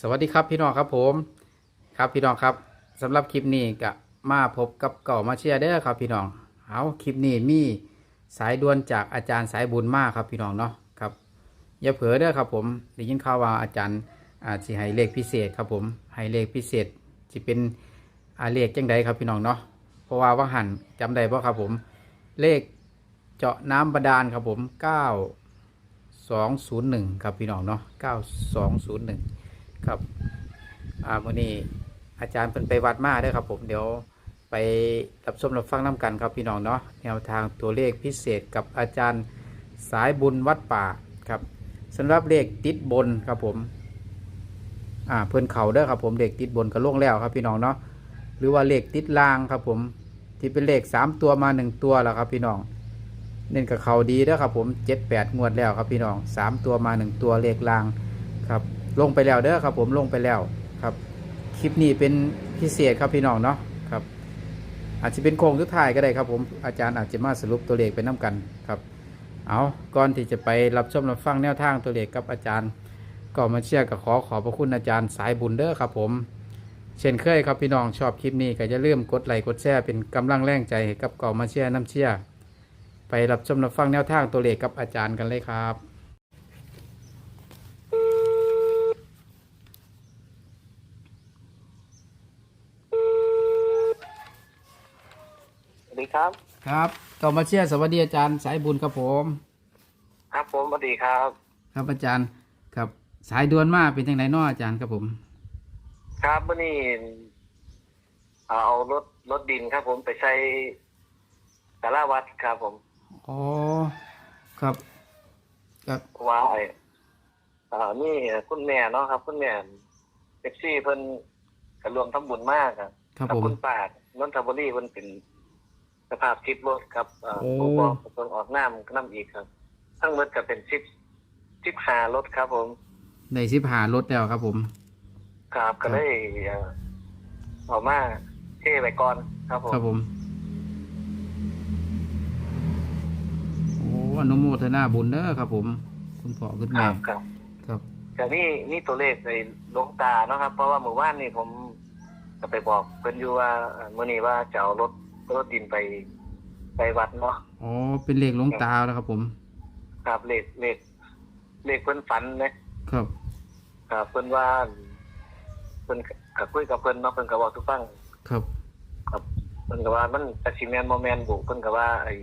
สวัสดีครับพี่น้องครับผมครับพี่น้องครับสำหรับคลิปนี้ก็มาพบกับเก่ามาเชียร์เด้อครับ พี่น้องเอาคลิปนี้มีสายด่วนจากอาจารย์สายบุญมากครับพี่น้องเนาะครับอย่าเผลอเด้อครับผมได้ยินข่าวว่าอาจารย์อาจสิให้เลขพิเศษครับผมให้เลขพิเศษจะเป็นอาเลขจังใดครับพี่น้องเนาะเพราะว่าว่าหันจำได้ป่ะครับผมเลขเจาะน้ำบาดาลครับผม9 201ครับพี่น้องเนาะ9201 ครับอ่ามื่อนี้อาจารย์เป็นไปวัดมาเด้วยครับ ผมเดี๋ยวไปรับชมรับฟังน้ำกันครับพี่น้องเนาะแนวทางตัวเลขพิเศษกับอาจารย์สายบุญวัดป่าครับสำหรับเลขติดบนครับผมอ่าเพิ่นเขาเด้อครับผมเลขติดบนก็ล่วงแล้วครับพี่น้องเนาะหรือว่าเลขติดล่างครับผมที่เป็นเลขสามตัวมาหนึ่งตัวแล้วครับพี่น้องเน้นกับเขาดีเด้อครับผมเจ็ดแปดงวดแล้วครับพี่น้องสามตัวมาหนึ่งตัวเลขล่างครับ ลงไปแล้วเด้อครับ ผมลงไปแล้วครับ คลิปนี้เป็นพิเศษครับพี่น้องเนาะครับ อาจจะเป็นโค้งสุดท้ายก็ได้ครับ ผมอาจารย์อาจจะมาสรุปตัวเลขไปน้ากันครับ เอาก่อนที่จะไปรับชมรับฟังแนวทางตัวเลขกับอาจารย์ ก็มาเชื่อกับขอขอบพระคุณอาจารย์สายบุญเด้อครับ ผม เช่นเคยครับพี่น้องชอบคลิปนี้ก็จะเริ่มกดไลค์กดแชร์เป็นกำลังแรงใจกับก่อมาเชียร์น้ำเชียร์ไปรับชมรับฟังแนวทางตัวเลขกับอาจารย์กันเลยครับ สวัสดี ครับ ครับก่อมาเชียร์สวัสดีอาจารย์สายบุญครับผม ครับผมสวัสดีครับ ครับอาจารย์ครับสายด่วนมาเป็นยังไงน้ออาจารย์ครับผม ครับวันนี้เอารถรถดินครับ ผมไปใช้สาราวัดครับ ผมอ๋อครับ ครับว่าไอ้อ่านี่คุณแม่เนาะครับ คุณแม่เซ็กซี่เพิ่นกระรวมทำบุญมากครับครับกัผมคุณป้านนทบุรีเพิ่นเป็น สภาพทิพย์รถครับอ่าโอ้ผมบอกเพิ่นออกน้ำน้ำอีกครับ ทั้งหมดก็เป็นสิบสิบหารถครับผมในสิบหารถแล้วครับผม ครับก็เลยเอ่อเอามาเท่ไปก่อนครับผม ครับผม โอ้อนุโมทนาบุญเด้อครับผม คุณพ่อคุณคแม่รับครับครับ แต่นี่นี่ตัวเลขในหลวงตาเนาะครับ เพราะว่าเมื่อวานนี่ผมก็ไปบอกเพิ่นอยู่ว่าเอ่อมื่อนี้ว่าจะเอารถ รถดินไปไปวัดเนาะอ๋อเป็นเลขหลวงตาแล้วครับผม ครับเลขเลขเลขเพิ่นฝันนะครับ ครับเพิ่นว่าเพิ่นก็คุยกับเพิ่นเนาะเพิ่นก็บอกทุกฟังครับ ครับเพิ่นก็ว่ามันแต่สิแมนบ่แมนบุเพิ่นก็ว่าไอ้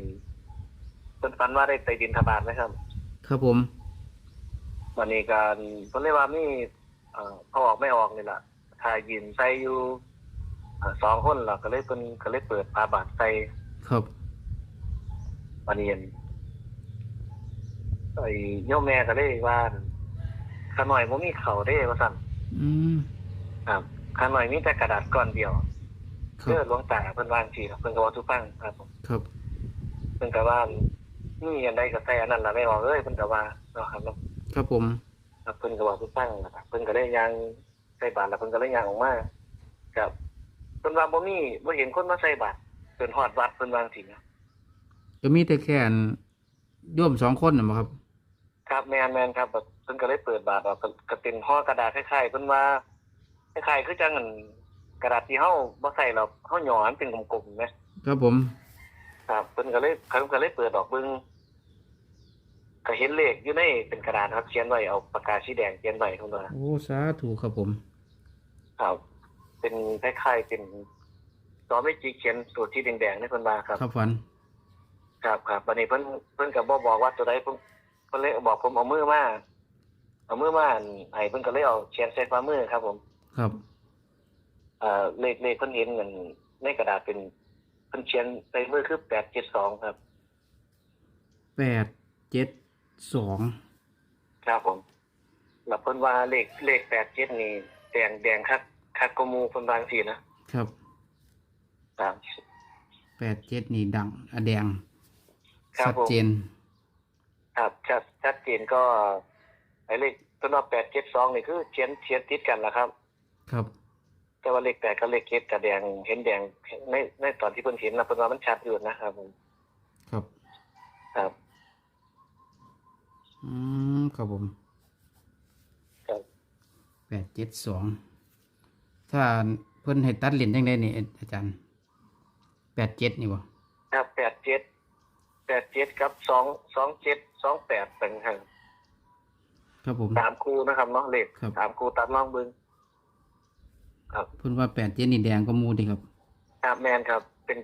เพิ่นฝันว่าได้ไปดินทบาทนะครับ ครับผมวันนี้การเพิ่นเลยว่ามีเอ่อพอออกไม่ออกนี่แหละถ้ายืนใส่อยู่ สองคนล่ะก็เลยเพิ่นก็เลยเปิดฝาบาทใส่ครับวันนี้อั่นไอ้โยมแม่ก็เลยว่าข้าน้อยบ่มีเขาเด้ว่าซั่นอืมครับข้าน้อยมีแต่กระดาษก้อนเดียวคเพื่อรับหลวงตาเพิ่นว่าจังซี่ครับเพิ่นก็เว้าทุกฟังครับผมครับเพิ่นก็ว่ามีอันใดก็ใส่อันนั้นล่ะไม่ออกเอ้ยเพิ่นก็ว่าเนาะครับเนาะครับผมครับเพิ่นก็เว้าทุกฟังนะครับเพิ่นก็เลยยังใส่บาตรแล้วเพิ่นก็เลยยังออกมาครับ เพิ่นว่าบ่มีบ่เห็นคนมาใส่บาตรเพิ่นฮอดวัดเพิ่นว่าจังซี่นะจะมีแต่แค่นโย่วมสองคนนะมั้งครับ ครับแม่นแม่นครับแบบเพิ่นก็เลยเปิดบาตรออกก็ก็เป็นห่อกระดาษคล้ายๆเพิ่นว่าคล้ายๆคือจังอันกระดาษที่เฮาบ่ใส่หรอกเฮาหย่อมันเป็นกลมๆนะครับผม ครับเพิ่นก็เลยเพิ่นก็เลยเปิดออกเบิ่งก็เห็นเลขอยู่ในเป็นกระดาษครับเขียนไว้เอาปากกาสีแดงเขียนไว้เพิ่นว่าโอ้สาธุครับผม ครับ เป็นคล้ายๆเป็นตอไม่จีเขียนตัวที่แดงๆนี่เพิ่นว่าครับ ครับฝัน ครับครับวันนี้เพิ่นเพิ่นก็บ่บอกว่าตัวใดเพิ่นเพิ่นเลยบอกผมเอามือมาเอามือมาให้เพิ่นก็เลยเอาเขียนใส่ฝ่ามือครับ ผม ครับเอ่อเลขเลขเพิ่นเห็นเงินในกระดาษเป็นเพิ่นเขียนใส่มือคือ872ครับ แปดเจ็ดสอง ครับผมแล้วเพิ่นว่าเลขเลข87นี่แดงแดงคัก คักกว่าหมู่เพิ่นว่าจังซี่นะครับครับแปดเจ็ดนี่ดังอะแดงครับชัดผมเจนครับชัดชัดเจนก็ไอ้เลขเพิ่นว่า872นี่คือเขียนเขียนติดกันล่ะครับ ครับแต่ว่าเลขแปดกับเลขเจ็ดกับแดงเห็นแดงในในตอนที่เพิ่นเห็นนะเพิ่นว่ามันชัดอยู่นะครับผมครับครับ อืมครับผมครับ แปแปดเจ็ดสอง ถ้าเพิ่นให้ตัดเหรียญยังไงนี่อาจารย์แปดเจ็ดนี่บ่ครับแปดเจ็ดแปดเจ็ดครับสองสองเจ็ดสองแปดเป็นทางครับผมสามคู่นะครับเนาะเลขครับสามคู่ตัดล่องเบิ้งครับเพิ่นว่าแปดเจ็ดนี่แดงก็มูดีครับครับแมนครับ เป็น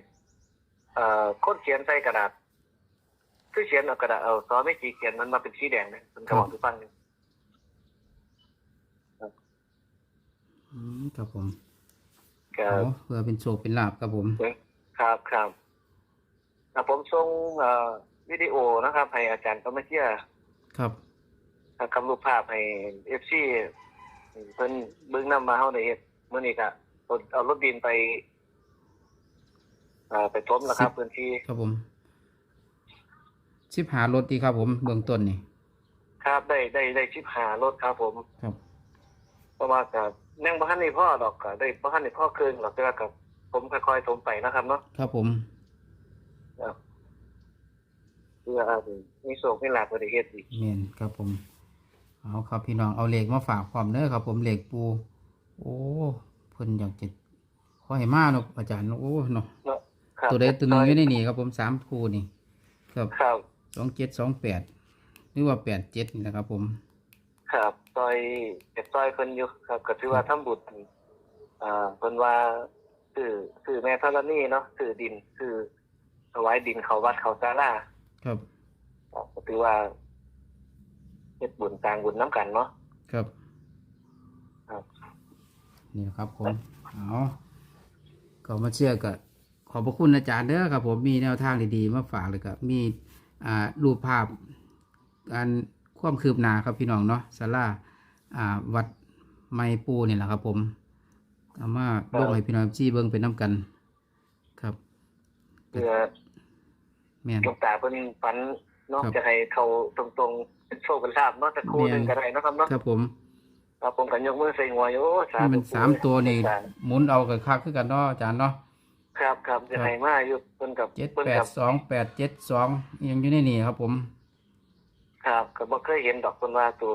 เอ่อโคดเขียนใส่กระดาษคือเขียนเอากระดาษเอาซอไม่สีเขียนมันมาเป็นสีแดงนะมันกระบอกทุกฟังหนึ่ง อืม ครับผมก็เอาเพื่อเป็นโชคเป็นลาบครับผม ครับครับอะผมส่งเอ่อวิดีโอนะครับ ให้อาจารย์ก็ไม่เชื่อครับกำรูปภาพให้เอฟซีเพิ่นเบิ่งนำมาเฮาได้เฮ็ดมื้อนี้ก็เอาเอารถดินไปอ่าไปทมแล้วครับพื้นที่ครับผมชิบหารถดีครับผมเบื้องต้นนี่ ครับได้ได้ได้ชิบหารถครับผม ครับเพราะว่าก็ยังบ่ทันได้พ่อดอกก็ได้บ่ทันได้พ่อเกินหรอกแต่ว่าก็ผมค่อยๆทมไปนะครับเนาะครับผมครับเพื่ออ่ามีโศกมีลาภบ่ได้เฮ็ดอีกเมนครับผม เอาครับพี่น้องเอาเหล็กมาฝากความเด้อครับ ผมเหล็กปู โอ้เพิ่นอยากจะขอให้มาเนาะอาจารย์เนาะโอ้เนาะเนาะครับตัวใดตัวหนึ่งอยู่ในนี่ครับผมสามคู่นี่ ครับครับสองเจ็ดสองแปดหรือว่าแปดเจ็ดนี่นะครับผม ครับซอยเก็บซอยเพิ่นอยู่ครับ ก็ถือว่าทำบุญอ่าเพิ่นว่าซื้อซื้อแม่ธรณีเนาะซื้อดินซื้อถวายดินเขาวัดเขาศาลาครับครับก็ถือว่าเฮ็ดบุญต่างบุญน้ำกันเนาะครับ ครับนี่นะครับผมเอาก็มาเชื่อกับขอบพระคุณอาจารย์เด้อครับ ผมมีแนวทางดีๆมาฝากเลยครับมีอ่ารูปภาพการ ความคืบหน้าครับพี่น้องเนาะศาลาอ่า วัดไม้ปูนี่แหละครับผมเอามาลงให้พี่น้องจี้เบิ้งเป็นน้ำกัน ครับเพื่อแม่นหลวงตาเพิ่นฝันเนาะครับจะให้เขาตรงๆเป็นโชคเป็นลาภเนาะสักครู่หนึงก็ได้เนาะครับเนาะครับผมครับผมก็ยกมือใส่หัวอยู่โอ้สาให้ธุมันสามตัวนี่หมุนเอากับคักคือกันเนาะอาจารย์เนาะ ครับครับจะให้มาอยู่เพิ่นกับเจ็ดเพิ่นแปกัดสองแปดเจ็ดสองยังอยู่ในนี่ครับผม ครับก็บ่เคยเห็นดอกเพิ่นว่าตัว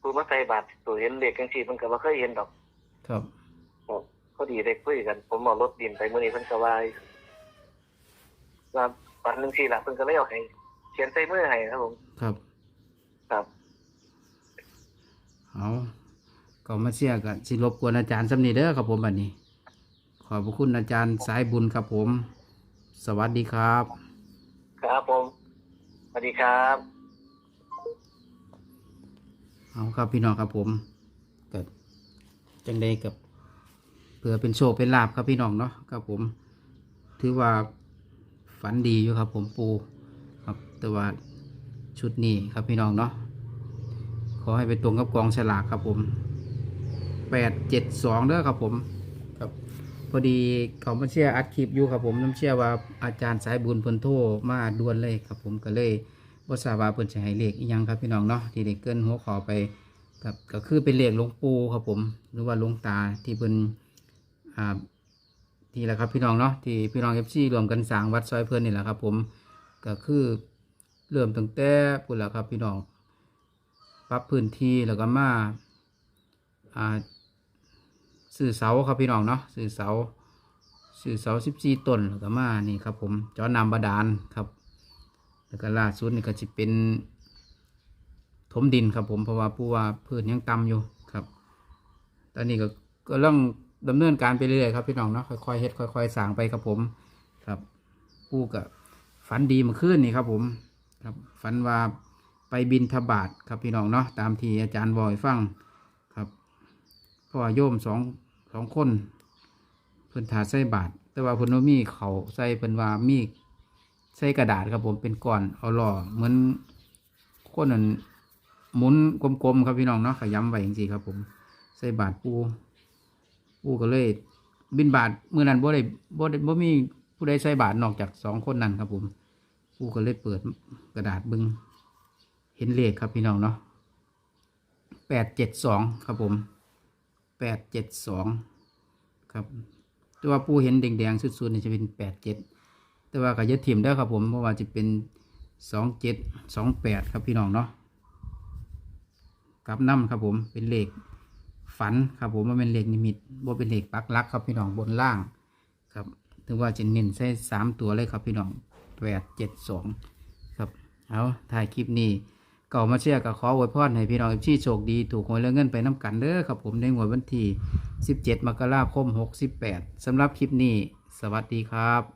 ผู้มาใส่บาตรตัวเห็นเลขจังซี่เพิ่นก็บ่เคยเห็นดอก ครับครับพอดีได้คุยกัน ผมเอารถดินไปมื้อนี้เพิ่นก็ว่าว่าปันจังซี่ล่ะเพิ่นก็เลยเอาให้เขียนใส่มือให้ครับผมครับครับเอาก็มาเชียร์กันสิรบกวนอาจารย์สำนีเด้อครับผมบัดนี้ ขอบพระคุณอาจารย์สายบุญครับผม สวัสดีครับ ครับผมสวัสดีครับ เอาครับพี่น้องครับผมกับจังใดกับเพื่อเป็นโชคเป็นลาบครับพี่น้องเนาะครับผม ถือว่าฝันดีอยู่ครับ ผมปูครับ แต่ว่าชุดนี้ครับพี่น้องเนาะขอให้ไปตรงกับกองฉลากครับผมแปดเจ็ดสองเด้อครับผมครับพอดีเขามาเชื่ออัดคลิปอยู่ครับผมน้ำเชื่อว่าอาจารย์สายบุญพิ่นโทมาด่วนเลยครับผมก็เลย บทราบว่าเพิ่นจะให้เลขอีหยังครับพี่น้องเนาะที่ได้เกินหัวขอไปครับก็คือเป็นเลขหลวงปู่ครับผม หรือว่าหลวงตาที่เพิ่นอ่าที่แหละครับพี่น้องเนาะที่พี่น้อง FC รวมกันสร้างวัดซอยเพิ่นนี่แหละครับผมก็คือเริ่มตั้งแต่พุ่นแหละครับพี่น้องปรับพื้นที่แล้วก็มาอ่าสื่อเสาครับพี่น้องเนาะสื่อเสาสื่อเสาสิบสี่ต้นแล้วก็มานี่ครับผมจอนำบาดาลครับ แล้วก็ล่าสุดนี่ก็จะเป็นถมดินครับผมเพราะว่าผู้ว่าพืชยังต่ำอยู่ครับ ตอนนี้ก็ก็เรื่องดำเนินการไปเรื่อยครับพี่น้องเนาะค่อยๆเฮ็ดค่อยๆสางไปครับผมครับผู้กับฝันดีมื่อคืนนี่ครับผมครับฝันว่าไปบินทบาทครับพี่น้องเนาะตามที่อาจารย์บอยฟังครับเพราะว่าโยมสองสองคนเพิ่นถาใส่บาท แต่ว่าเพิ่นมีเขาใส่เพิ่นว่ามี ใส่กระดาษครับผมเป็นก้อนเอาล่อเหมือนคนนั้นหมุนกลมๆครับพี่น้องเนาะขย้ำไว้จริงๆครับ ผม ใส่บาทปูปูก็เลย บินบาทเมื่อนั้นบ่ได้บ่ได้บ่มีผู้ใดใส่บาทนอกจากสองคนนั้นครับ ผมปูก็เลยเปิดกระดาษบึงเห็นเลขครับพี่น้องเนาะแปดเจ็ดสองครับผมแปดเจ็ดสองครับต่ว่าผู้เห็นแดงๆสุดๆนี่จะเป็นแปดเจ็ด แต่ว่าก็จะถิ่มได้ครับผมเพราะว่าจะเป็นสองเจ็ดสองแปดครับพี่น้องเนาะกับน้ำครับผมเป็นเหลขฝันครับผมว่าเป็นเหลขนิมิตบ่เป็นเหลขปักลักครับพี่น้องบนล่างครับถือว่าจะเน้นใส่สามตัวเลยครับพี่น้องแปดเจ็ดสองครับเอาถ่ายคลิปนี้เก่ามาเชียร์กับขออวยพรให้พี่น้องที่โชคดีถูกหวยและเงินไปน้ำกันเด้อครับผมในงวดวันที่ 17 มกราคม 68สำหรับคลิปนี้ สวัสดีครับ